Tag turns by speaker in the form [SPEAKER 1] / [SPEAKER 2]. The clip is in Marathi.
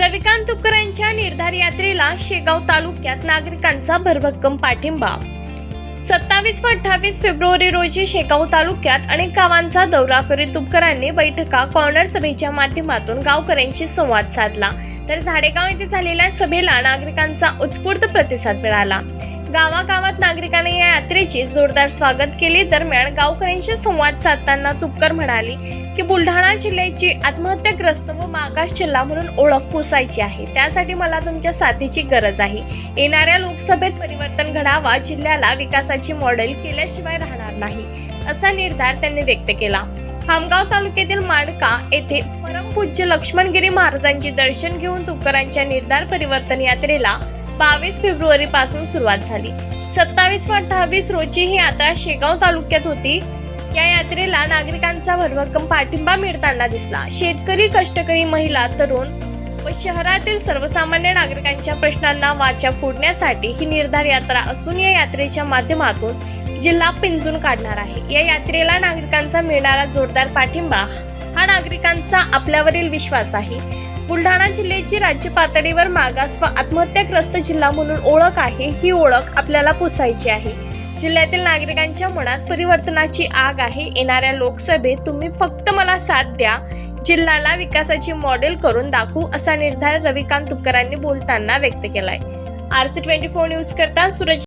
[SPEAKER 1] रविकांत तुपकर यांच्या निर्धार यात्रेला शेगाव तालुक्यात नागरिकांचा भरभक्कम पाठिंबा. सत्तावीस व अठ्ठावीस फेब्रुवारी रोजी शेगाव तालुक्यात अनेक गावांचा दौरा करीत तुपकरांनी बैठका कॉर्नर सभेच्या माध्यमातून गावकऱ्यांशी संवाद साधला. तर झाडेगाव येथे झालेल्या सभेला नागरिकांचा उत्स्फूर्त प्रतिसाद मिळाला. गावागावात नागरिकांनी यात्रेचे जोरदार स्वागत केले. दरम्यान गावकऱ्यांशी संवाद साधताना तुपकर म्हणाली की बुलढाणा जिल्ह्याची आत्महत्याग्रस्त व मागास जिल्हा म्हणून ओळख पुसायची आहे. त्यासाठी मला तुमच्या साथीची गरज आहे. येणाऱ्या लोकसभेत परिवर्तन घडावा जिल्ह्याला विकासाची मॉडेल केल्याशिवाय राहणार नाही असा निर्धार त्यांनी व्यक्त केला. खामगाव तालुक्यातील माडका येथे परमपूज्य लक्ष्मणगिरी महाराजांचे दर्शन घेऊन तुपकरांच्या निर्धार परिवर्तन यात्रेला बावीस फेब्रुवारी पासून सुरुवात झाली. सत्तावीस व अठ्ठावीस रोजी ही यात्रा शेगाव तालुक्यात होती. या यात्रेला नागरिकांचा भरभक्कम पाठिंबा मिळताना दिसला. शेतकरी कष्टकरी महिला तरुण व शहरातील सर्वसामान्य नागरिकांच्या प्रश्नांना वाचा फोडण्यासाठी ही निर्धार यात्रा असून या यात्रेच्या माध्यमातून जिल्हा पिंजून काढणार आहे. या यात्रेला नागरिकांचा मिळणारा जोरदार पाठिंबा हा नागरिकांचा आपल्यावरील विश्वास आहे. बुलढाणा जिल्ह्याची राज्य पातळीवर मागास व आत्महत्याग्रस्त जिल्हा म्हणून ओळख आहे ही ओळख आपल्याला पुसायची आहे. जिल्ह्यातील नागरिकांच्या मनात परिवर्तनाची आग आहे. येणाऱ्या लोकसभेत तुम्ही फक्त मला साथ द्या. जिल्ह्याला विकासाची मॉडेल करून दाखवू असा निर्धार रविकांत तुपकरांनी बोलताना व्यक्त केलाय. आरसी ट्वेंटी फोर न्यूज करता सूरज